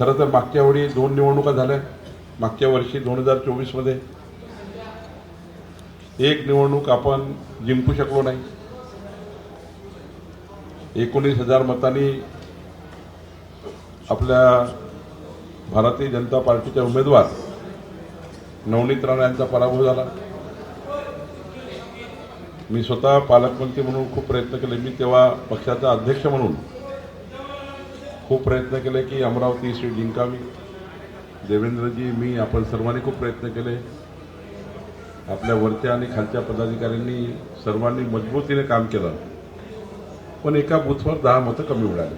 खरं तर मागच्या वेळी दोन निवडणुका झाल्या. मागच्या वर्षी दोन हजार चोवीसमध्ये. एक निवडणूक आपण जिंकू शकलो नाही. एकोणीस हजार मतांनी आपल्या भारतीय जनता पार्टीचे उमेदवार नवनीत राणा यांचा पराभव झाला. मी स्वतः पालकमंत्री म्हणून खूप प्रयत्न केले. मी तेव्हा पक्षाचा अध्यक्ष म्हणून खूप प्रयत्न केले की अमरावती सीट जिंकावी. देवेंद्रजी मी आपण सर्वांनी खूप प्रयत्न केले. आपल्या वरच्या आणि खालच्या पदाधिकाऱ्यांनी सर्वांनी मजबूतीने काम केलं. पण एका बूथवर दहा मतं कमी मिळाली.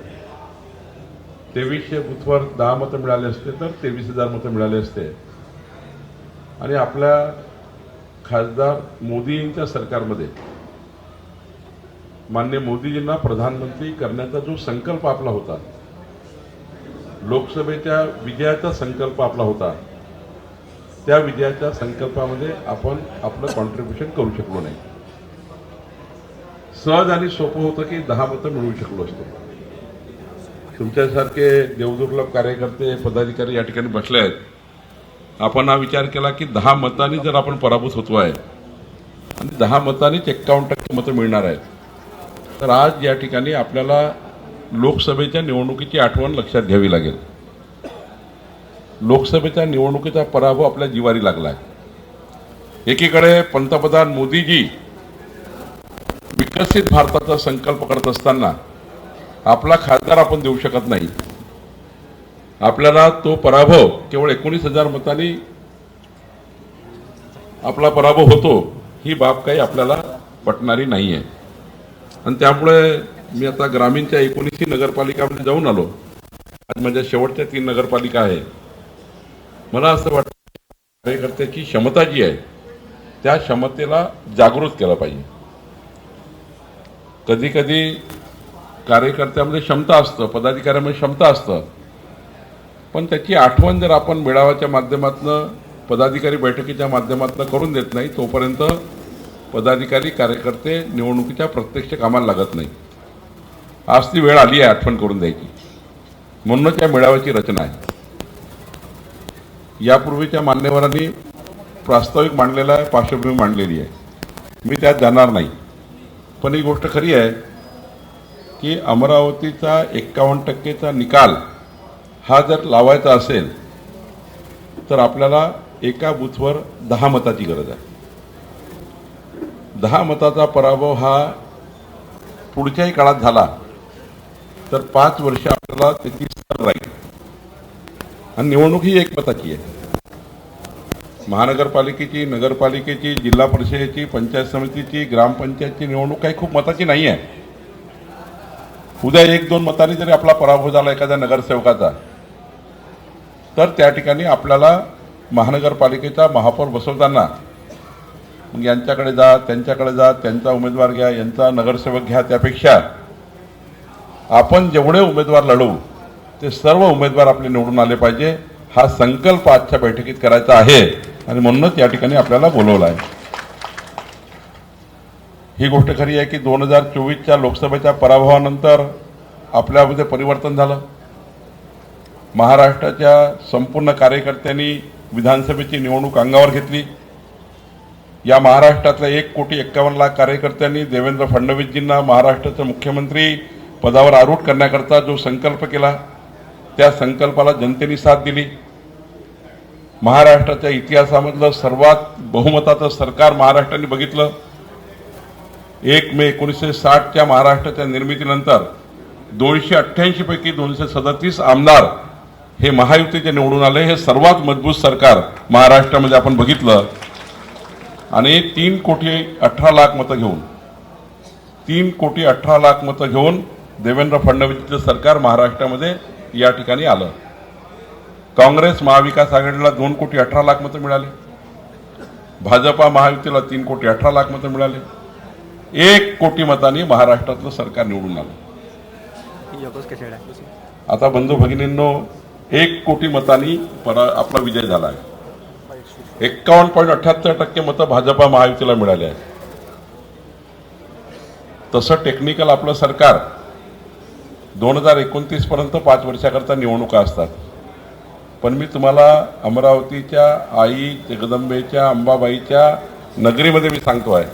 तेवीसशे बूथवर दहा मतं मिळाले असते तर तेवीस हजार मतं मिळाले असते. आणि आपल्या खासदार मोदींच्या सरकारमध्ये मान्य मोदीजींना प्रधानमंत्री करण्याचा जो संकल्प आपला होता लोकसभेच्या विजयाचा संकल्प आपला होता. त्या विजयाच्या संकल्पामध्ये आपण आपलं कॉन्ट्रीब्युशन करू शकलो नाही. सहज आणि सोपं होतं की दहा मतं मिळवू शकलो असतो. तुमच्यासारखे देवदुर्लभ कार्यकर्ते पदाधिकारी या ठिकाणी बसले आहेत. आपण हा विचार केला की दहा मतांनी जर आपण पराभूत होतो आहे आणि दहा मतांनीच एक्कावन्न टक्के मतं मिळणार आहेत तर आज या ठिकाणी आपल्याला लोकसभेच्या निवडणुकीची आठवण लक्षात घ्यावी लागेल. लोकसभेच्या निवडणुकीचा पराभव आपल्या जिवारी लागला आहे एकीकडे पंतप्रधान मोदीजी विकसित भारताचा संकल्प करत असताना आपला खासदार आपण देऊ शकत नाही. आपल्याला तो पराभव केवळ एकोणीस हजार मतांनी आपला पराभव होतो ही बाब काही आपल्याला पटणारी नाही आहे आणि त्यामुळे मी आता ग्रामीणच्या एकोणीसही नगरपालिकामध्ये जाऊन आलो. आज माझ्या शेवटच्या तीन नगरपालिका आहे मला असं वाटतं कार्यकर्त्याची क्षमता जी आहे त्या क्षमतेला जागृत केलं पाहिजे. कधी कधी कार्यकर्त्यामध्ये क्षमता असतं पदाधिकाऱ्यामध्ये क्षमता असतं. पण त्याची आठवण जर आपण मेळाव्याच्या माध्यमातून पदाधिकारी बैठकीच्या माध्यमातून करून देत नाही तोपर्यंत पदाधिकारी कार्यकर्ते निवडणुकीच्या प्रत्यक्ष कामाला लागत नाही आज ती वेळ आली आहे आठवण करून द्यायची. म्हणूनच या मेळाव्याची रचना आहे. यापूर्वीच्या मान्यवरांनी प्रास्ताविक मांडलेला आहे पार्श्वभूमी मांडलेली आहे. मी त्यात जाणार नाही. पण ही गोष्ट खरी आहे की अमरावतीचा एक्कावन्न टक्केचा निकाल हा जर लावायचा असेल तर आपल्याला एका बूथवर दहा मताची गरज आहे. दहा मताचा पराभव हा पुढच्याही काळात झाला तर पाच वर्ष आपल्याला त्याची सर राहील. आणि निवडणूक ही एक मताची आहे. महानगरपालिकेची नगरपालिकेची जिल्हा परिषदेची पंचायत समितीची ग्रामपंचायतची निवडणूक काही खूप मताची नाही आहे. उद्या एक दोन मतांनी जरी आपला पराभव झाला एखाद्या नगरसेवकाचा तर त्या ठिकाणी आपल्याला महानगरपालिकेचा महापौर बसवताना मग यांच्याकडे जा त्यांच्याकडे जा त्यांचा उमेदवार घ्या यांचा नगरसेवक घ्या त्यापेक्षा आपण जेवढे उमेदवार लढवू ते सर्व उमेदवार आपले निवडून आले पाहिजे. हा संकल्प आजच्या बैठकीत करायचा आहे आणि म्हणूनच या ठिकाणी आपल्याला बोलवलं आहे. ही गोष्ट खरी आहे की दोन हजार चोवीसच्या लोकसभेच्या पराभवानंतर आपल्यामध्ये परिवर्तन झालं. महाराष्ट्राच्या संपूर्ण कार्यकर्त्यांनी विधानसभेची निवडणूक अंगावर घेतली. या महाराष्ट्रातल्या एक कोटी एक्कावन्न लाख कार्यकर्त्यांनी देवेंद्र फडणवीसजींना महाराष्ट्राचे मुख्यमंत्री पदावर आरूढ करण्याकरता जो संकल्प केला त्या संकल्पाला जनतेने साथ दिली. महाराष्ट्राच्या इतिहासामधलं सर्वात बहुमताचं सरकार महाराष्ट्राने बघितलं. एक मे एकोणीसशे साठच्या महाराष्ट्राच्या निर्मितीनंतर दोनशे अठ्ठ्याऐंशी पैकी दोनशे सदतीस आमदार हे महायुतीचे निवडून आले. हे सर्वात मजबूत सरकार महाराष्ट्रामध्ये आपण बघितलं. आणि तीन कोटी अठरा लाख मतं घेऊन तीन कोटी अठरा लाख मतं घेऊन देवेंद्र फडणवीसचं सरकार महाराष्ट्रामध्ये या ठिकाणी आलं. काँग्रेस महाविकास आघाडीला दोन कोटी अठरा लाख मतं मिळाले. भाजपा महायुतीला तीन कोटी अठरा लाख मतं मिळाले. एक कोटी मतांनी महाराष्ट्रातलं सरकार निवडून आलं. आता बंधू भगिनींनो एक कोटी मतांनी परा आपला विजय झाला आहे. एक्कावन्न पॉईंट अठ्याहत्तर टक्के मतं भाजपा महायुतीला मिळाले आहेत. तसं टेक्निकल आपलं सरकार दोन हजार एकोणतीसपर्यंत पाच वर्षाकरता निवडणुका असतात. पण मी तुम्हाला अमरावतीच्या आई जगदंबेच्या अंबाबाईच्या नगरीमध्ये मी सांगतो आहे.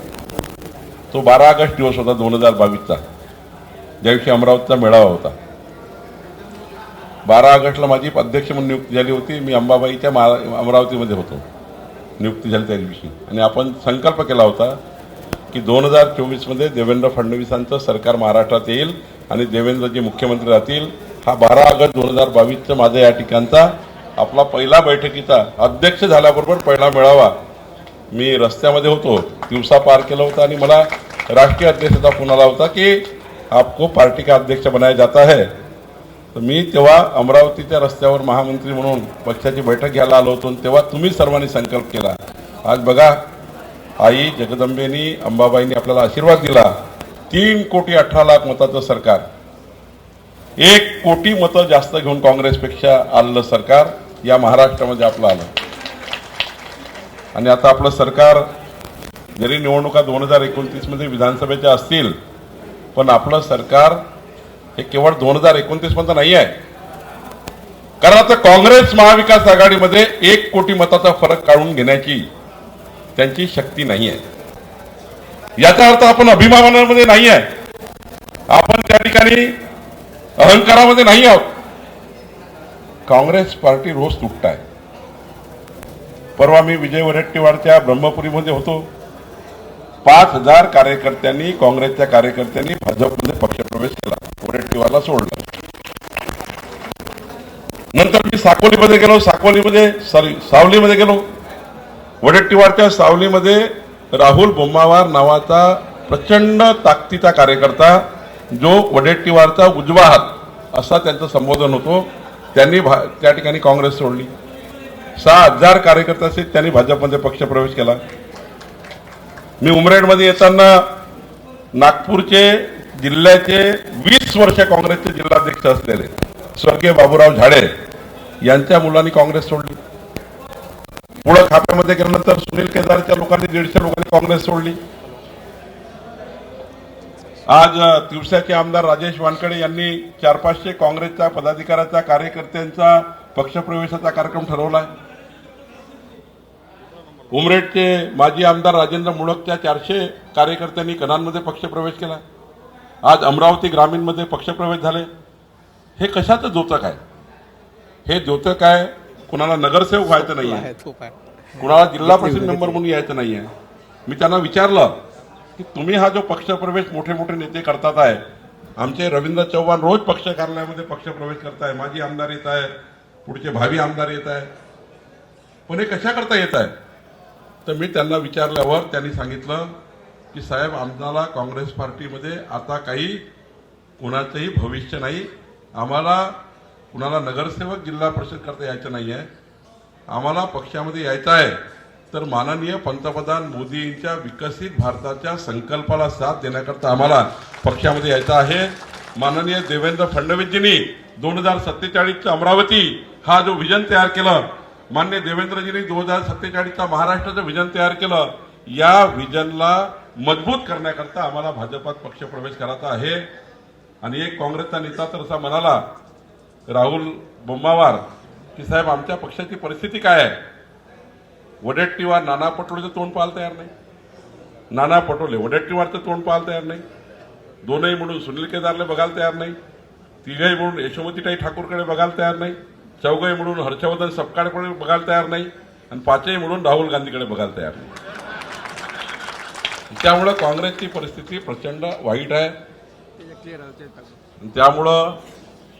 तो बारा ऑगस्ट दिवस होता दोन हजार बावीसचा. ज्या दिवशी अमरावतीचा मेळावा होता. बारा ऑगस्टला माझी अध्यक्ष म्हणून नियुक्ती झाली होती. मी अंबाबाईच्या मा अमरावतीमध्ये होतो. नियुक्ती झाली त्या दिवशी. आणि आपण संकल्प केला होता की दोन हजार चोवीसमध्ये देवेंद्र फडणवीसांचं सरकार महाराष्ट्रात येईल. आणि देवेंद्रजी मुख्यमंत्री राहतील हा बारा ऑगस्ट दोन हजार बावीसचं माझा या ठिकाणचा आपला पहिला बैठकीचा अध्यक्ष झाल्याबरोबर पहिला मेळावा. मी रस्त्यामध्ये होतो दिवसा पार केला होता आणि मला राष्ट्रीय अध्यक्षाचा फोन आला होता की आपको पार्टी का अध्यक्ष बनाया जाता है. तर मी तेव्हा अमरावतीच्या रस्त्यावर महामंत्री म्हणून पक्षाची बैठक घ्यायला आलो होतो तेव्हा तुम्ही सर्वांनी संकल्प केला. आज बघा आई जगदंबेनी अंबाबाईंनी आपल्याला आशीर्वाद दिला. तीन कोटी अठरा लाख मताचं सरकार. एक कोटी मतं जास्त घेऊन काँग्रेसपेक्षा आलेलं सरकार या महाराष्ट्रामध्ये आपलं आलं. आणि आता आपलं सरकार जरी निवडणुका दोन हजार एकोणतीसमध्ये विधानसभेच्या असतील पण आपलं सरकार हे केवळ दोन हजार एकोणतीस नाही आहे. कारण आता काँग्रेस महाविकास आघाडीमध्ये एक कोटी मताचा फरक काढून घेण्याची त्यांची शक्ती नाही आहे. याचा अर्थ आपण अभिमानामध्ये नाही आहे आपण त्या ठिकाणी अहंकारामध्ये नाही आहोत. काँग्रेस पार्टी रोज तुटत आहे परवा मी विजय वडेट्टीवारच्या ब्रह्मपुरीमध्ये होतो. पाच हजार कार्यकर्त्यांनी काँग्रेसच्या कार्यकर्त्यांनी भाजपमध्ये पक्षप्रवेश केला. वडेट्टीवारला सोडलं. नंतर मी साकोलीमध्ये गेलो. साकोलीमध्ये सॉरी सावलीमध्ये गेलो. वडेट्टीवारच्या सावलीमध्ये राहुल बोम्मावार नावाचा प्रचंड ताकदीचा कार्यकर्ता जो वडेट्टीवारचा उजवा हात असा त्यांचं संबोधन होतो त्यांनी भा- त्या ठिकाणी काँग्रेस सोडली. सहा हजार कार्यकर्त्याचे त्यांनी भाजपमध्ये पक्षप्रवेश केला. मी उमरेडमध्ये येताना नागपूरचे जिल्ह्याचे वीस वर्ष काँग्रेसचे जिल्हाध्यक्ष असलेले स्वर्गीय बाबूराव झाडे यांच्या मुलांनी काँग्रेस सोडली. पुढं खाप्यामध्ये गेल्यानंतर सुनील केदारच्या लोकांनी दीडशे लोकांनी काँग्रेस सोडली. आज दिवसाचे तिवसाचे आमदार राजेश वानकडे यांनी चार पाचशे काँग्रेसच्या पदाधिकाऱ्याचा कार्यकर्त्यांचा पक्षप्रवेशाचा कार्यक्रम ठरवला उमरेडचे माजी आमदार राजेंद्र मुळकच्या चारशे कार्यकर्त्यांनी कणांमध्ये पक्षप्रवेश केला. आज अमरावती ग्रामीणमध्ये पक्षप्रवेश झाले. हे कशाचं द्योतक आहे? हे द्योतक आहे कुणाला नगरसेवक व्हायचं नाही आहे आहे कुणाला जिल्हा परिषद मेंबर म्हणून यायचं नाहीये. मी त्यांना विचारलं की तुम्ही हा जो पक्षप्रवेश मोठे मोठे नेते करतात आहे आमचे रवींद्र चव्हाण रोज पक्ष कार्यालयामध्ये पक्षप्रवेश करताय माजी आमदार येत आहे पुढचे भावी आमदार येत आहे. पण हे कशा करता येत आहे? तर मी त्यांना विचारल्यावर त्यांनी सांगितलं की साहेब आम्हाला काँग्रेस पार्टीमध्ये आता काही कुणाचंही भविष्य नाही. आम्हाला कुणाला नगरसेवक जिल्हा परिषद करता यायचं नाही आहे आम्हाला पक्षामध्ये यायचं आहे. तर माननीय पंतप्रधान मोदींच्या विकसित भारताच्या संकल्पाला साथ देण्याकरता आम्हाला पक्षामध्ये यायचं आहे. माननीय देवेंद्र फडणवीसजींनी दोन हजार सत्तेचाळीसचं अमरावती हा जो विजन तयार केलं मान्य देवेंद्रजींनी दोन हजार सत्तेचाळीसचा महाराष्ट्राचं विजन तयार केलं या विजनला मजबूत करण्याकरता आम्हाला भाजपात पक्षप्रवेश करायचा आहे. आणि एक काँग्रेसचा नेता तर असा म्हणाला राहुल बोम्मावार की साहेब आमच्या पक्षाची परिस्थिती काय आहे? वडेट्टीवार नाना पटोलेचं तोंड पाहायला तयार नाही. नाना पटोले वडेट्टीवारचं तोंड पाहायला तयार नाही. दोनही म्हणून सुनील केदारला बघायला तयार नाही. तिघही म्हणून यशोमतीताई ठाकूरकडे बघायला तयार नाही. चौघही म्हणून हर्षवर्धन सपकाळकडे बघायला तयार नाही. आणि पाचही म्हणून राहुल गांधीकडे बघायला तयार नाही. त्यामुळं काँग्रेसची परिस्थिती प्रचंड वाईट आहे. त्यामुळं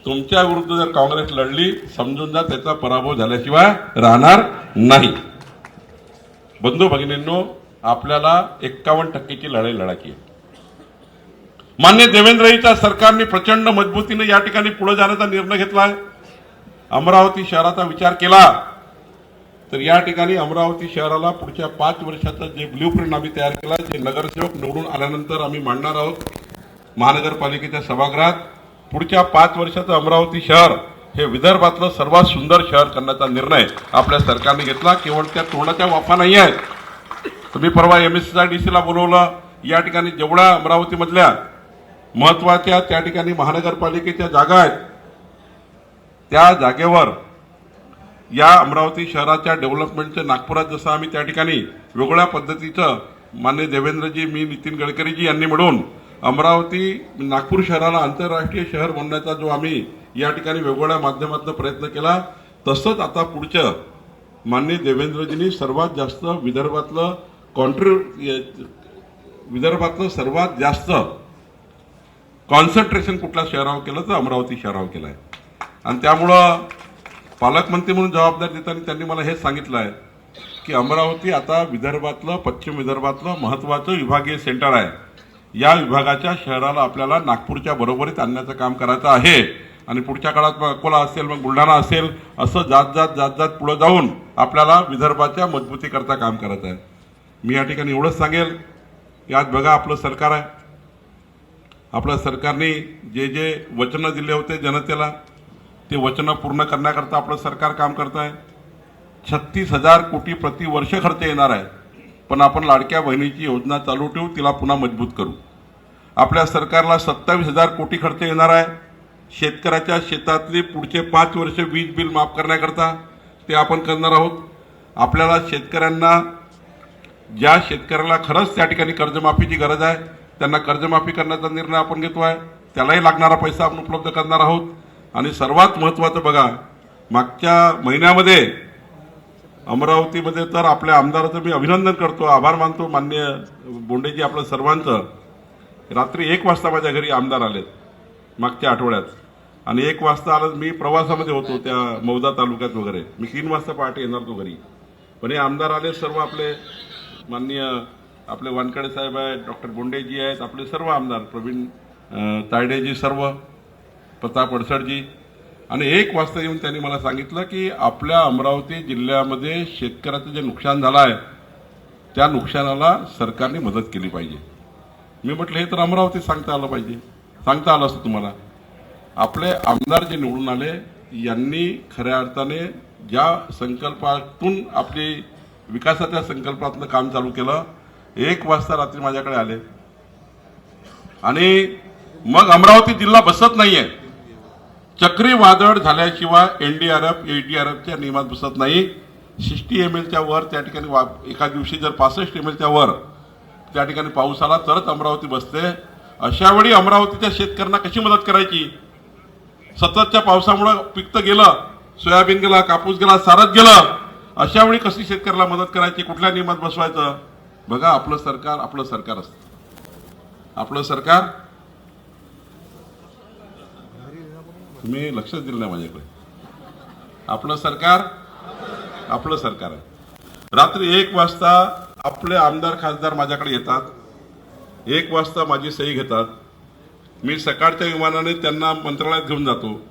तुमच्या विरुद्ध जर काँग्रेस लढली समजून जा त्याचा पराभव झाल्याशिवाय राहणार नाही. बंधू भगिनींनो आपल्याला एक्कावन्न टक्केची लढाई लढायची आहे. मान्य देवेंद्रजीच्या सरकारने प्रचंड मजबूतीने या ठिकाणी पुढे जाण्याचा निर्णय घेतला आहे अमरावती शहराचा विचार केला तर या ठिकाणी अमरावती शहराला पुढच्या पाच वर्षाचा जे ब्ल्यू प्रिंट आम्ही तयार केला जे नगरसेवक निवडून आल्यानंतर आम्ही मांडणार आहोत महानगरपालिकेच्या सभागृहात. पुढच्या पाच वर्षाचं अमरावती शहर हे विदर्भातलं सर्वात सुंदर शहर करण्याचा निर्णय आपल्या सरकारने घेतला. केवळ त्या तोंडाच्या वाफा नाही आहेत. तुम्ही परवा एम एस ला बोलवलं. या ठिकाणी जेवढ्या अमरावतीमधल्या महत्त्वाच्या त्या ठिकाणी महानगरपालिकेच्या जागा आहेत. त्या जागेवर या अमरावती शहराच्या डेव्हलपमेंटचं नागपुरात जसं आम्ही त्या ठिकाणी वेगळ्या पद्धतीचं मान्य देवेंद्रजी मी नितीन गडकरीजी यांनी मिळून अमरावती नागपूर शहराला आंतरराष्ट्रीय शहर बनण्याचा जो आम्ही या ठिकाणी वेगवेगळ्या माध्यमातून प्रयत्न केला तसंच आता पुढचं मान्य देवेंद्रजींनी सर्वात जास्त विदर्भातलं कॉन्ट्री विदर्भातलं सर्वात जास्त कॉन्सन्ट्रेशन कुठल्या शहरावर केलं तर अमरावती शहरावर केलं आहे आणि त्यामुळं पालकमंत्री म्हणून जबाबदारी देताना त्यांनी मला हे सांगितलं आहे की अमरावती आता विदर्भातलं पश्चिम विदर्भातलं महत्त्वाचं विभागीय सेंटर आहे. या विभागाच्या शहराला आपल्याला नागपूरच्या बरोबरीत आणण्याचं काम करायचं आहे. आणि पुढच्या काळात मग अकोला असेल मग बुलढाणा असेल असं जात जात जात जात पुढं जाऊन आपल्याला विदर्भाच्या मजबूतीकरता काम करायचं आहे. मी या ठिकाणी एवढंच सांगेल यात बघा आपलं सरकार आहे. आपल्या सरकारने जे जे वचनं दिले होते जनतेला ते वचनं पूर्ण करण्याकरता आपलं सरकार काम करत आहे. छत्तीस हजार कोटी प्रतिवर्ष खर्च येणार आहे. पण आपण लाडक्या बहिणीची योजना चालू ठेवू तिला पुन्हा मजबूत करू. आपल्या सरकारला सत्तावीस हजार कोटी खर्च येणार आहे. शेतकऱ्याच्या शेतातली पुढचे पाच वर्ष वीज बिल माफ करण्याकरता ते आपण करणार आहोत. आपल्याला शेतकऱ्यांना ज्या शेतकऱ्याला खरंच त्या ठिकाणी कर्जमाफीची गरज आहे त्यांना कर्जमाफी करण्याचा निर्णय आपण घेतो आहे. त्यालाही लागणारा पैसा आपण उपलब्ध करणार आहोत. आणि सर्वात महत्त्वाचं बघा मागच्या महिन्यामध्ये अमरावतीमध्ये तर आपल्या आमदाराचं मी अभिनंदन करतो आभार मानतो मान्य बोंडेजी आपलं सर्वांचं. रात्री एक वाजता माझ्या घरी आमदार आलेत मागच्या आठवड्यात. आणि एक वाजता आलं मी प्रवासामध्ये होतो त्या मौदा तालुक्यात वगैरे. मी तीन वाजता पहाटे येणार तो घरी. पण हे आमदार आले सर्व आपले माननीय आपले वानकडे साहेब आहेत डॉक्टर बोंडेजी आहेत आपले सर्व आमदार प्रवीण तायडेजी सर्व प्रताप अडसडजी आणि एक वाजता येऊन त्यांनी मला सांगितलं की आपल्या अमरावती जिल्ह्यामध्ये शेतकऱ्याचं जे नुकसान झालं आहे त्या नुकसानाला सरकारने मदत केली पाहिजे. मी म्हटलं हे तर अमरावतीत सांगता आलं पाहिजे. सांगता आलं असतं तुम्हाला. आपले आमदार जे निवडून आले यांनी खऱ्या अर्थाने ज्या संकल्पातून आपली विकासाच्या संकल्पातलं काम चालू केलं एक वाजता रात्री माझ्याकडे आले. आणि मग अमरावती जिल्हा बसत नाही आहे चक्रीवादळ झाल्याशिवाय एनडीआरएफ एडीआरएफच्या नियमात बसत नाही. सिक्स्टी एम एलच्या वर त्या ठिकाणी वा एका दिवशी जर पासष्ट एम एलच्या वर त्या ठिकाणी पाऊस आला तरच अमरावती बसते. अशा वेळी अमरावतीच्या शेतकऱ्यांना कशी मदत करायची? सततच्या पावसामुळं पिकतं गेलं सोयाबीन गेला कापूस गेला सारच गेलं. अशा वेळी कशी शेतकऱ्याला मदत करायची? कुठल्या नियमात बसवायचं? बघा आपलं सरकार आपलं सरकार असतं. आपलं सरकार तुम्ही लक्ष दिलं नाही माझ्याकडे. आपलं सरकार आपलं सरकार आहे. रात्री एक वाजता आपले आमदार खासदार माझ्याकडे येतात. एक वाजता माझी सही घेतात. मी सकाळच्या विमानाने त्यांना मंत्रालयात घेऊन जातो.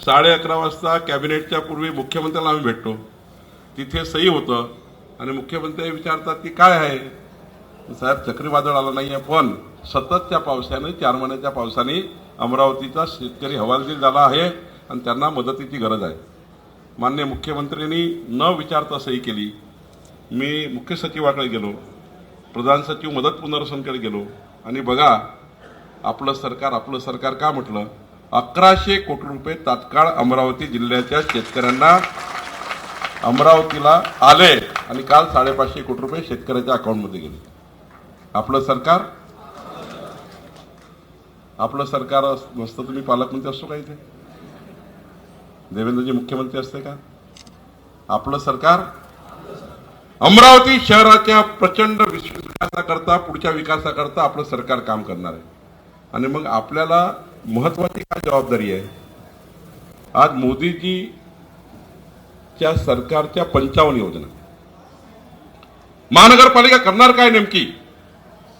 साडे अकरा वाजता कॅबिनेटच्या पूर्वी मुख्यमंत्र्याला आम्ही भेटतो. तिथे सही होतं आणि मुख्यमंत्री विचारतात की काय आहे? साहेब चक्रीवादळ आलं नाही आहे पण सततच्या पावसाने चार महिन्याच्या पावसाने अमरावतीचा शेतकरी हवालदिल झाला आहे आणि त्यांना मदतीची गरज आहे. मान्य मुख्यमंत्र्यांनी न विचारता सही केली. मी मुख्य सचिवाकडे गेलो. प्रधान सचिव मदत पुनर्वसनकडे गेलो. आणि बघा आपलं सरकार आपलं सरकार का म्हटलं? अकराशे कोटी रुपये तात्काळ अमरावती जिल्ह्याच्या शेतकऱ्यांना अमरावतीला आले. आणि काल साडेपाचशे कोटी रुपये शेतकऱ्याच्या अकाउंटमध्ये गेले. आपलं सरकार आपलं सरकार अस- नसतं तुम्ही पालकमंत्री असतो का इथे? देवेंद्रजी मुख्यमंत्री असते का? आपलं सरकार अमरावती शहराच्या प्रचंड विकासाकरता पुढच्या विकासाकरता आपलं सरकार काम करणार आहे. आणि मग आपल्याला महत्वाची काय जबाबदारी आहे? आज मोदीजीच्या सरकारच्या पंचावन्न योजना. महानगरपालिका करणार काय नेमकी?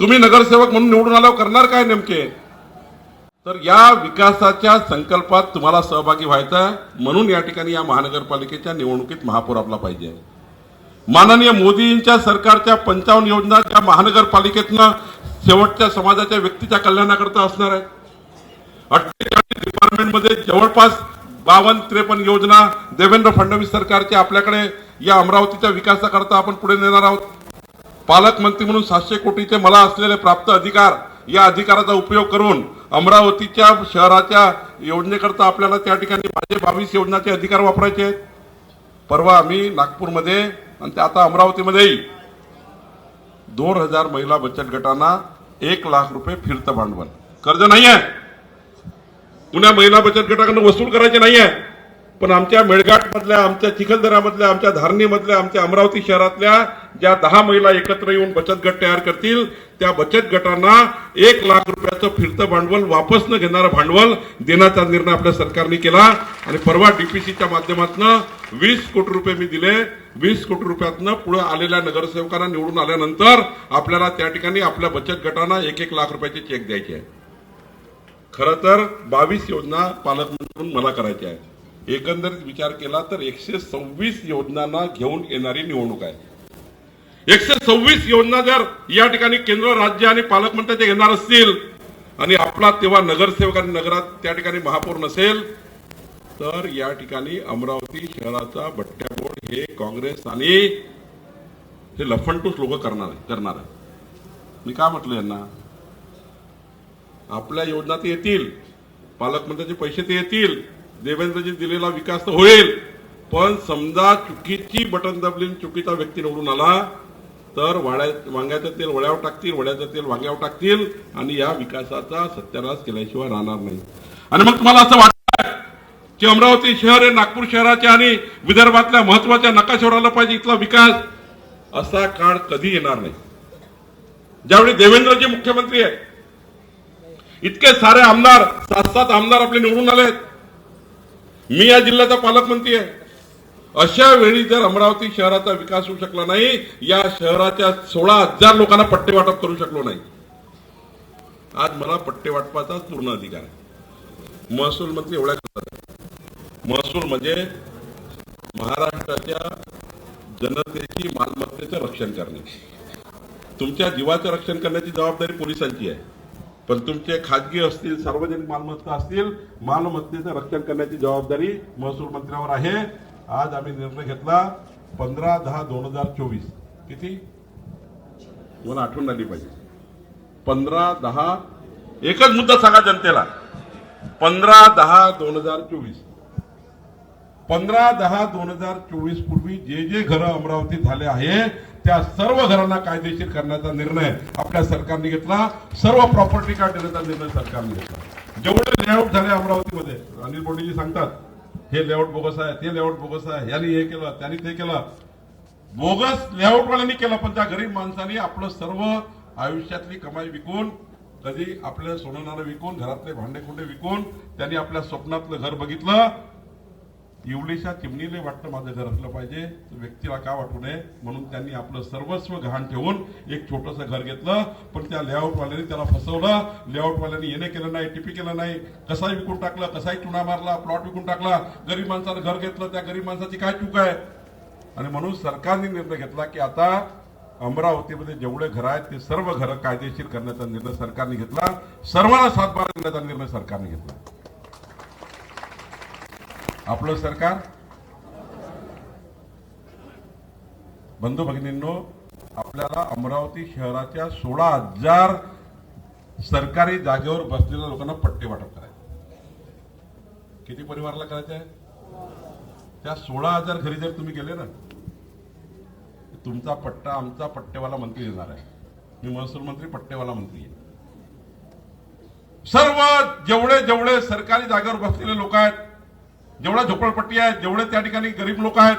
तुम्ही नगरसेवक म्हणून निवडून आल्यावर करणार काय नेमके? तर या विकासाच्या संकल्पात तुम्हाला सहभागी व्हायचं आहे. म्हणून या ठिकाणी या महानगरपालिकेच्या निवडणुकीत महापौर आपला पाहिजे माननीय मोदींच्या सरकारच्या पंचावन्न योजना ज्या महानगरपालिकेतनं शेवटच्या समाजाच्या व्यक्तीच्या कल्याणाकरता असणार आहे अठ्ठेचाळीस डिपार्टमेंटमध्ये जवळपास बावन्न त्रेपन्न योजना देवेंद्र फडणवीस सरकारच्या आपल्याकडे या अमरावतीच्या विकासाकरता आपण पुढे नेणार आहोत. पालकमंत्री म्हणून सातशे कोटीचे मला असलेले प्राप्त अधिकार या अधिकाराचा उपयोग करून अमरावतीच्या शहराच्या योजनेकरता आपल्याला त्या ठिकाणी माझे बावीस योजनाचे अधिकार वापरायचे आहेत. परवा आम्ही नागपूरमध्ये आणि ते आता अमरावतीमध्येही दोन हजार महिला बचत गटांना एक लाख रुपये फिरतं भांडवल. कर्ज नाही आहे पुण्या महिला बचत गटाकडून वसूल करायचे नाही आहे पण आमच्या मेळघाटमधल्या आमच्या चिखलदरामधल्या आमच्या धारणीमधल्या आमच्या अमरावती शहरातल्या ज्या दहा महिला एकत्र येऊन बचत गट तयार करतील त्या बचत गटांना एक लाख रुपयाचं फिरतं भांडवल वापस न घेणारं भांडवल देण्याचा निर्णय आपल्या सरकारने केला. आणि परवा डीपीसीच्या माध्यमातून वीस कोटी रुपये मी दिले. वीस कोटी रुपयातनं पुढे आलेल्या नगरसेवकांना निवडून आल्यानंतर आपल्याला त्या ठिकाणी आपल्या बचत गटांना एक एक लाख रुपयाचे चेक द्यायचे आहे. खरं तर बावीस योजना पालकमंत्री मला करायच्या आहेत एकंदरीत विचार केला तर एकशे सव्वीस योजनांना घेऊन येणारी निवडणूक आहे. एकशे सव्वीस योजना जर या ठिकाणी केंद्र राज्य आणि पालकमंत्र्याचे येणार असतील आणि आपला तेव्हा नगरसेवक आणि नगरात त्या ठिकाणी महापौर नसेल तर या ठिकाणी अमरावती शहराचा बट्ट्या हे काँग्रेस आणि हे लफंटूस लोक करणार करणार आहे. मी काय म्हटलं यांना? आपल्या योजना ते येतील पालकमंत्र्याचे पैसे ते येतील देवेंद्रजी दिलेला विकास तर होईल पण समजा चुकीची बटन दबली चुकीचा व्यक्ती निवडून आला तर वाड्या वांग्याचं तेल वड्यावर टाकतील वड्याचं तेल वांग्यावर टाकतील आणि या विकासाचा सत्यानाश केल्याशिवाय राहणार नाही. आणि मग तुम्हाला असं वाटतं की अमरावती शहर हे नागपूर शहराच्या आणि विदर्भातल्या महत्त्वाच्या नकाशावर आला पाहिजे इथला विकास? असा काळ कधी येणार नाही. ज्यावेळी देवेंद्रजी मुख्यमंत्री आहे इतके सारे आमदार सात सात आमदार आपले निवडून आलेत मी या जिल्ह्याचा पालकमंत्री आहे. अशा वेळी जर अमरावती शहराचा विकास होऊ शकला नाही या शहराच्या सोळा हजार लोकांना पट्टे वाटप करू शकलो नाही. आज मला पट्टे वाटपाचा पूर्ण अधिकार आहे. महसूल मंत्री एवढ्या करतात. महसूल म्हणजे महाराष्ट्राच्या जनतेची मालमत्तेचं रक्षण करणे. तुमच्या जीवाचं रक्षण करण्याची जबाबदारी पोलिसांची आहे. पण तुमचे खाजगी असतील सार्वजनिक मालमत्ता असतील मालमत्तेचं रक्षण करण्याची जबाबदारी महसूल मंत्र्यावर आहे. आज आम्ही निर्णय घेतला पंधरा दहा दोन हजार चोवीस. किती? मला आठवण आली पाहिजे. पंधरा दहा एकच मुद्दा सांगा जनतेला. पंधरा दहा दोन हजार चोवीस. पंधरा दहा दोन हजार चोवीस पूर्वी जे जे घरं अमरावतीत झाले आहे त्या सर्व घरांना कायदेशीर करण्याचा निर्णय आपल्या सरकारने घेतला. सर्व प्रॉपर्टी कार्ड देण्याचा निर्णय सरकारने घेतला. जेवढे लेआउट झाले अमरावतीमध्ये अनिल बोंडेजी सांगतात हे लेआउट बोगस आहे ते लेआउट बोगस आहे यांनी हे केलं त्यांनी ते केलं. बोगस लेआउटवाल्यांनी केलं पण त्या गरीब माणसाने आपलं सर्व आयुष्यातली कमाई विकून कधी आपलं सोनं नाणं विकून घरातले भांडे कुंडे विकून त्यांनी आपल्या स्वप्नातलं घर बघितलं. इवलीच्या चिमणीले वाटतं माझं घर असलं पाहिजे. व्यक्तीला का वाटू नये? म्हणून त्यांनी आपलं सर्वस्व गहाण ठेवून एक छोटंसं घर घेतलं. पण त्या लेआउटवाल्याने त्याला फसवलं. लेआउटवाल्याने येणे केलं नाही टिपी केलं नाही. कसाही विकून टाकलं कसाही चुना मारला प्लॉट विकून टाकला. गरीब माणसानं घर घेतलं त्या गरीब माणसाची काय चूक आहे? आणि म्हणून सरकारने निर्णय घेतला की आता अमरावतीमध्ये जेवढे घर आहेत ते सर्व घरं कायदेशीर करण्याचा निर्णय सरकारने घेतला. सर्वांना सातबारा देण्याचा निर्णय सरकारने घेतला. आपलं सरकार. बंधू भगिनींनो आपल्याला अमरावती शहराच्या सोळा हजार सरकारी जागेवर बसलेल्या लोकांना पट्टे वाटप करायचे. किती परिवाराला करायचे आहे? त्या सोळा हजार घरी जर तुम्ही गेले ना तुमचा पट्टा आमचा पट्टेवाला मंत्री येणार आहे. मी महसूल मंत्री पट्टेवाला मंत्री आहे. सर्व जेवढे जेवढे सरकारी जागेवर बसलेले लोक आहेत जेवढ्या झोपडपट्टी आहेत जेवढे त्या ठिकाणी गरीब लोक आहेत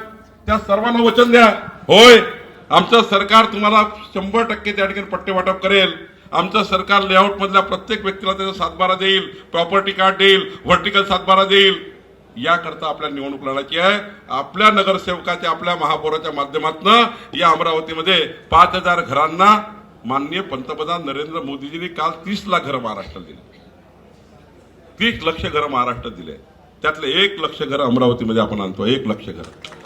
त्या सर्वांना वचन द्या. होय आमचं सरकार तुम्हाला शंभर टक्के त्या ठिकाणी पट्टे वाटप करेल. आमचं सरकार लेआउट मधल्या प्रत्येक व्यक्तीला त्याचा सातबारा देईल प्रॉपर्टी कार्ड देईल व्हर्टिकल सातबारा देईल. याकरता आपल्या निवडणूक लढायची आहे. आपल्या नगरसेवकाच्या आपल्या महापौराच्या माध्यमातून या अमरावतीमध्ये पाच हजार घरांना माननीय पंतप्रधान नरेंद्र मोदीजींनी काल तीस लाख घरं महाराष्ट्रात दिली. तीस लक्ष घरं महाराष्ट्रात दिले. त्यातले एक लक्ष घरं अमरावतीमध्ये आपण आणतो. एक लक्ष घरं.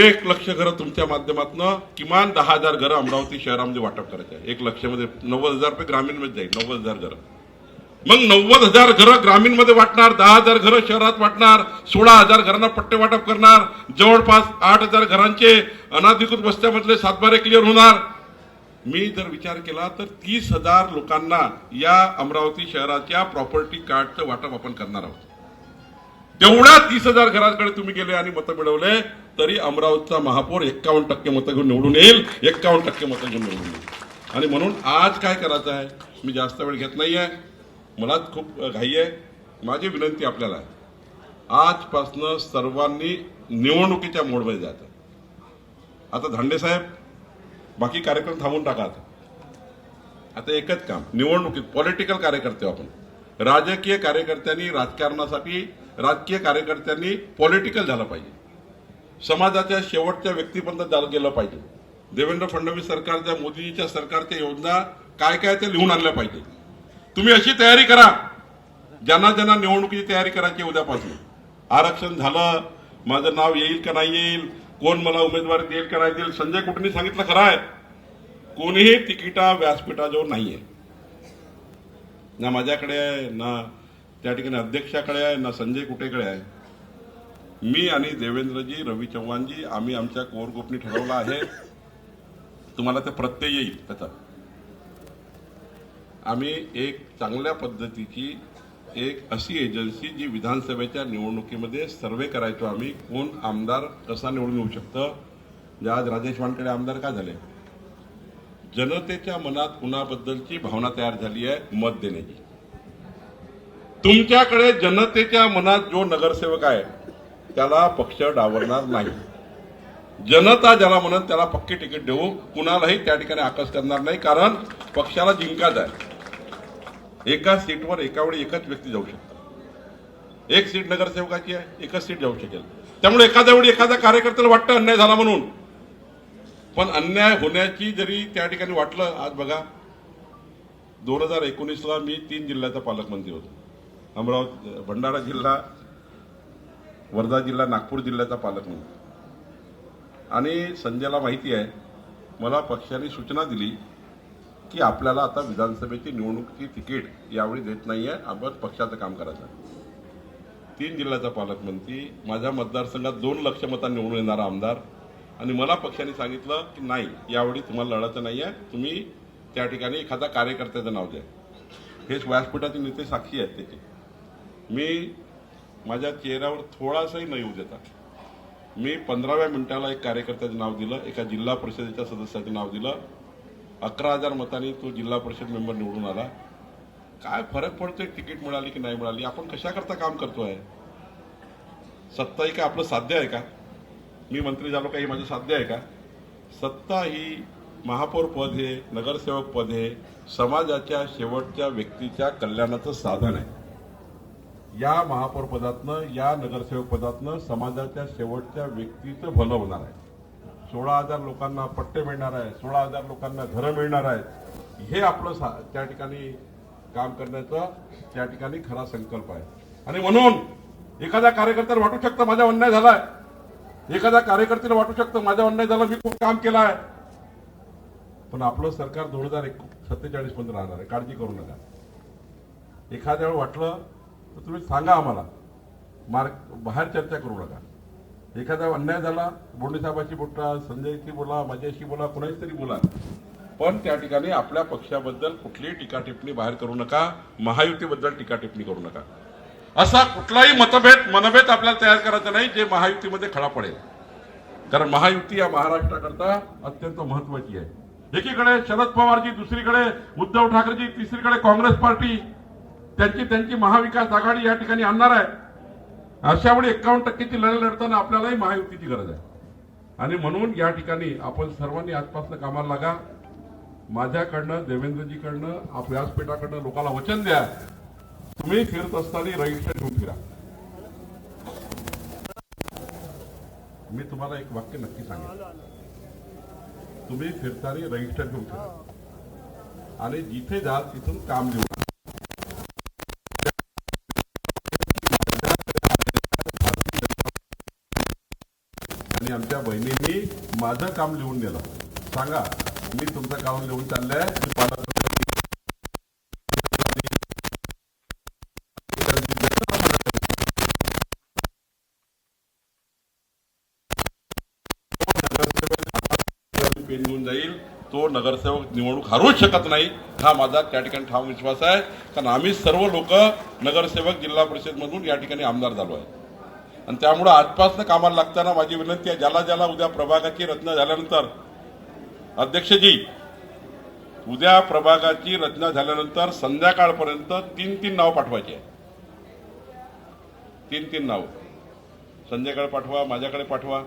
एक लक्ष घरं तुमच्या माध्यमातून किमान दहा हजार घरं अमरावती शहरामध्ये वाटप करायचे आहे. एक लक्षमध्ये नव्वद हजार रुपये ग्रामीणमध्ये जाईल. नव्वद हजार घरं. मग नव्वद हजार घरं ग्रामीणमध्ये वाटणार दहा हजार घरं शहरात वाटणार सोळा हजार घरांना पट्टे वाटप करणार जवळपास आठ हजार घरांचे अनाधिकृत वस्त्यामधले सातबारे क्लिअर होणार. मी जर विचार केला तर तीस हजार लोकांना या अमरावती शहराच्या प्रॉपर्टी कार्डचं वाटप आपण करणार आहोत. तेवढ्या तीस हजार घरांकडे तुम्ही गेले आणि मतं मिळवले तरी अमरावतीचा महापौर एक्कावन्न टक्के मतं घेऊन निवडून येईल एक्कावन्न टक्के मतं घेऊन निवडून येईल. आणि म्हणून आज काय करायचं आहे मी जास्त वेळ घेत नाही आहे मलाच खूप घाई आहे. माझी विनंती आपल्याला आहे. आजपासनं सर्वांनी निवडणुकीच्या मोडमध्ये जायचं. आता धांडे साहेब बाकी कार्यक्रम थांबून टाका आता. आता एकच काम निवडणुकीत पॉलिटिकल कार्यकर्ते हो आपण. राजकीय कार्यकर्त्यांनी राजकारणासाठी राजकीय कार्यकर्त्यांनी पॉलिटिकल झालं पाहिजे. समाजाच्या शेवटच्या व्यक्तीपर्यंत झालं गेलं पाहिजे. देवेंद्र फडणवीस सरकारच्या मोदीजीच्या सरकारच्या योजना काय काय ते लिहून आणल्या पाहिजे. तुम्ही अशी तयारी करा. ज्यांना ज्यांना निवडणुकीची तयारी करायची उद्यापासून. आरक्षण झालं माझं नाव येईल का नाही येईल कोण मला उमेदवारी देईल का नाही देईल संजय कुटनी सांगितलं खरं आहे? कोणीही तिकिटा व्यासपीठाजवळ नाही आहे ना माझ्याकडे आहे ना त्या ठिकाणी अध्यक्षाकडे आहे ना संजय कुटेकडे आहे. मी आणि देवेंद्रजी रवी चव्हाणजी आम्ही आमच्या कोर गोपनी ठरवलं आहे. तुम्हाला ते प्रत्यय येईल त्याचा. आम्ही एक चांगल्या पद्धतीची एक अशी एजन्सी जी विधानसभेच्या निवडणुकीमध्ये सर्वे करायचो आम्ही कोण आमदार कसा निवडून येऊ शकतं? जे म्हणजे आज राजेश वानकडे आमदार का झाले? जनतेच्या मनात कुणाबद्दलची भावना तयार झाली आहे? मत देण्याची. तुमच्याकडे जनतेच्या मनात जो नगरसेवक आहे त्याला पक्ष डावरणार नाही. जनता ज्याला म्हणत त्याला पक्की तिकीट देऊ कुणालाही त्या ठिकाणी आकर्ष करणार नाही कारण पक्षाला जिंकायचं आहे. एका सीटवर एकावेळी एकच व्यक्ती जाऊ शकतात. एक सीट नगरसेवकाची आहे एकच सीट जाऊ शकेल. त्यामुळे एखाद्या वेळी एखाद्या कार्यकर्त्याला वाटतं अन्याय झाला म्हणून. पण अन्याय होण्याची जरी त्या ठिकाणी वाटलं आज बघा दोन हजार एकोणीसला मी तीन जिल्ह्याचा पालकमंत्री होतो. अमरावती भंडारा जिल्हा वर्धा जिल्हा नागपूर जिल्ह्याचा पालकमंत्री. आणि संजयला माहिती आहे मला पक्षाने सूचना दिली की आपल्याला आता विधानसभेची निवडणुकीची तिकीट यावेळी देत नाही आहे आपण पक्षाचं काम करायचं. तीन जिल्ह्याचा पालकमंत्री माझ्या मतदारसंघात दोन लक्ष मतांनी निवडून येणारा आमदार आणि मला पक्षाने सांगितलं की नाही यावेळी तुम्हाला लढायचं नाही आहे तुम्ही त्या ठिकाणी एखादा कार्यकर्त्याचं नाव द्या. हेच व्यासपीठाचे नेते साक्षी आहेत त्याचे. मी माझ्या चेहऱ्यावर थोडासाही न येऊ देता मी पंधराव्या मिनिटाला एक कार्यकर्त्याचं नाव दिलं एका जिल्हा परिषदेच्या सदस्याचं नाव दिलं. अकरा हजार मतांनी तो जिल्हा परिषद मेंबर निवडून आला. काय फरक पडतोय? तिकीट मिळाली की नाही मिळाली? आपण कशाकरता काम करतोय? सत्ता ही काय आपलं साध्य आहे का? मी मंत्री झालो काही माझं साध्य आहे का? सत्ता ही महापौर पद हे नगरसेवक पद हे समाजाच्या शेवटच्या व्यक्तीच्या कल्याणाचं साधन आहे. या महापौर पदातनं या नगरसेवक पदातनं समाजाच्या शेवटच्या व्यक्तीचं भलं होणार आहे. सोळा हजार लोकांना पट्टे मिळणार आहे सोळा हजार लोकांना घरं मिळणार आहेत. हे आपलं सा- त्या ठिकाणी काम करण्याचा त्या ठिकाणी खरा संकल्प आहे. आणि म्हणून एखाद्या कार्यकर्त्याला वाटू शकतं माझा अन्याय झालाय. एखाद्या कार्यकर्त्याला वाटू शकतं माझा अन्याय झाला मी खूप काम केलं आहे. पण आपलं सरकार दोन हजार सत्तेचाळीस पर्यंत राहणार आहे काळजी करू नका. एखाद्या वेळ वाटलं तर तुम्ही सांगा आम्हाला. मार्ग बाहेर चर्चा करू नका. एखादा अन्याय झाला बोंडेसाहेबाशी बोला संजयशी बोला माझ्याशी बोला कुणाशी तरी बोला. पण त्या ठिकाणी आपल्या पक्षाबद्दल कुठलीही टीका टिप्पणी बाहेर करू नका महायुतीबद्दल टीका टिप्पणी करू नका. असा कुठलाही मतभेद मनभेद आपल्याला तयार करायचा नाही जे महायुतीमध्ये खडा पडेल. कारण महायुती या महाराष्ट्राकरता अत्यंत महत्वाची आहे. एकीकडे शरद पवारजी दुसरीकडे उद्धव ठाकरेजी तिसरीकडे काँग्रेस पार्टी त्यांची त्यांची महाविकास आघाडी या ठिकाणी आणणार आहे. अशा वेळी एकावन्न टक्केची लढाई लढताना आपल्यालाही महायुतीची गरज आहे. आणि म्हणून या ठिकाणी आपण सर्वांनी आजपासून कामाला लागा. माझ्याकडनं देवेंद्रजीकडनं आप व्यासपीठाकडनं लोकांना वचन द्या. तुम्ही फिरत असताना रजिस्टर घेऊन फिरा. मी तुम्हाला एक वाक्य नक्की सांगेन. तुम्ही फिरताना रजिस्टर घेऊन फिरा. आणि जिथे जाल तिथून काम घेऊन आणि आमच्या बहिणींनी माझं काम लिहून दिलं. सांगा मी तुमचं काम लिहून चाललंय पेन घेऊन जाईल. तो नगरसेवक निवडणूक हरवूच शकत नाही हा माझा त्या ठिकाणी ठाम विश्वास आहे. कारण आम्ही सर्व लोक नगरसेवक जिल्हा परिषद मधून या ठिकाणी आमदार झालो आहे. आणि त्यामुळं आजपासून कामाला लागताना माझी विनंती आहे ज्याला ज्याला उद्या प्रभागाची रचना झाल्यानंतर अध्यक्षजी उद्या प्रभागाची रचना झाल्यानंतर संध्याकाळपर्यंत तीन तीन नाव पाठवायची आहे. तीन तीन नाव. संध्याकाळ पाठवा माझ्याकडे पाठवा.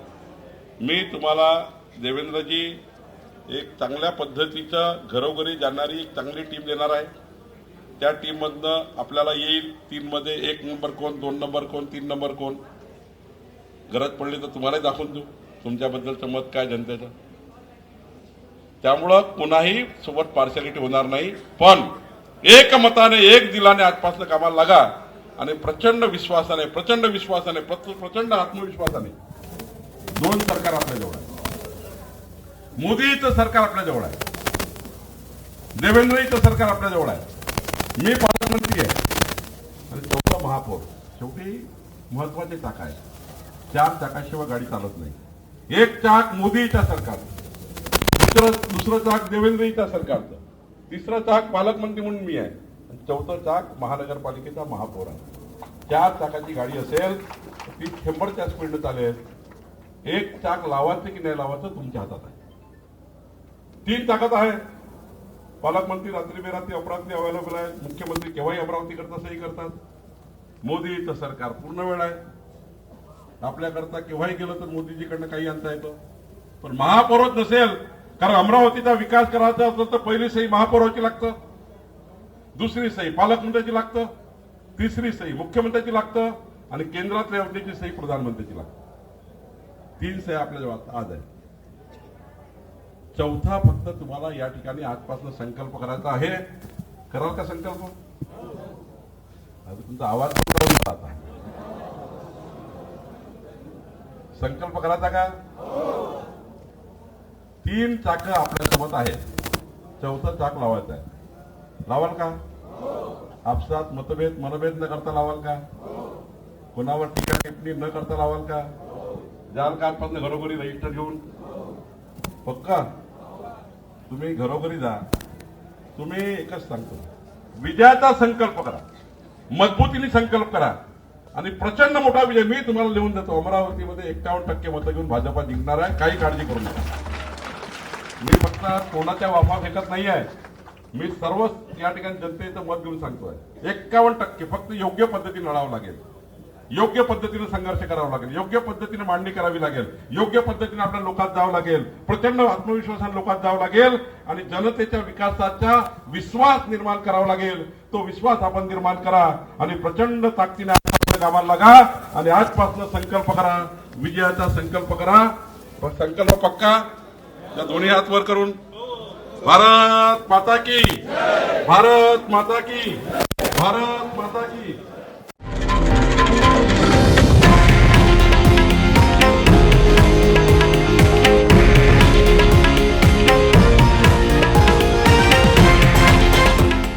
मी तुम्हाला देवेंद्रजी एक चांगल्या पद्धतीचं घरोघरी जाणारी एक चांगली टीम देणार आहे. त्या टीममधनं आपल्याला येईल तीनमध्ये एक नंबर कोण दोन नंबर कोण तीन नंबर कोण. गरज पडली तर तुम्हालाही दाखवून देऊ तुमच्याबद्दलचं मत काय जनतेचं. त्यामुळं कुणाही सोबत पार्शॅलिटी होणार नाही पण एक मताने एक दिलाने आजपासून कामाला लागा आणि प्रचंड विश्वासाने प्रचंड विश्वासाने प्रचंड आत्मविश्वासाने दोन सरकार आपल्याजवळ आहे मोदीचं सरकार आपल्याजवळ आहे. देवेंद्रजीचं सरकार आपल्याजवळ आहे. मी पालकमंत्री आहे. आणि चौथा महापौर. शेवटी महत्त्वाचे चाक आहे. चार चाकाशिवाय गाडी चालत नाही. एक चाक मोदीच्या सरकार दुसरं दुसरं चाक देवेंद्रजीच्या सरकारचं. तिसरं चाक पालकमंत्री म्हणून मी आहे. आणि चौथं चाक महानगरपालिकेचा महापौर आहे. चार चाकाची गाडी असेल ती शंभरच्या स्पीडनं चालेल. एक चाक लावायचं की नाही लावायचं तुमच्या हातात आहे. तीन चाकात आहे. पालकमंत्री रात्री बेरात्री अपरात्री अवेलेबल आहे मुख्यमंत्री केव्हाही अमरावती करता सही करतात. मोदीचं सरकार पूर्ण वेळ आहे. आपल्याकरता केव्हाही गेलं तर मोदीजीकडनं काही आणता येतं. पण महापौरच नसेल कारण अमरावतीचा विकास करायचा असेल तर पहिली सही महापौराची लागतं. दुसरी सही पालकमंत्र्याची लागतं. तिसरी सही मुख्यमंत्र्याची लागतं. आणि केंद्रातल्या योजनेची सही प्रधानमंत्र्याची लागतं. तीन सही आपल्या जवळ आज आहे चौथा फक्त तुम्हाला या ठिकाणी आजपासून संकल्प करायचा आहे. कराल का संकल्प? आता तुमचा आवाज आता? संकल्प करायचा का? तीन चाक आपल्यासोबत आहेत. चौथं चाक लावायचं आहे. लावाल का? आपसात मतभेद मनभेद न करता लावाल का? कोणावर टीका टिप्पणी न करता लावाल का? जाल का आजपासून घरोघरी रजिस्टर घेऊन. पक्का? तुम्ही घरोघरी जा. तुम्ही एकच सांगतो. विजयाचा संकल्प करा. मजबूतीने संकल्प करा. आणि प्रचंड मोठा विजय मी तुम्हाला लिहून देतो. अमरावतीमध्ये एक्कावन्न टक्के मतं घेऊन भाजपा जिंकणार आहे. काही काळजी करू नका. मी फक्त कोणाच्या वाफा फेकत नाही आहे. मी सर्व या ठिकाणी जनतेचं मत घेऊन सांगतोय. एक्कावन्न टक्के फक्त योग्य पद्धतीने लढावं लागेल. योग्य पद्धतीने संघर्ष करावा लागेल. योग्य पद्धतीने मांडणी करावी लागेल. योग्य पद्धतीने आपल्या लोकात जावं लागेल. प्रचंड आत्मविश्वासाने लोकात जावं लागेल आणि जनतेच्या विकासाचा विश्वास निर्माण करावा लागेल. तो विश्वास आपण निर्माण करा आणि प्रचंड ताकदीने कामाला लागा आणि आजपासून संकल्प करा. विजयाचा संकल्प करा. पण संकल्प पक्का? त्या दोन्ही हात वर करून. भारत माता की. भारत माता की. भारत माता की.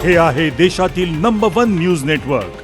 हे आहे देशातील नंबर वन न्यूज नेटवर्क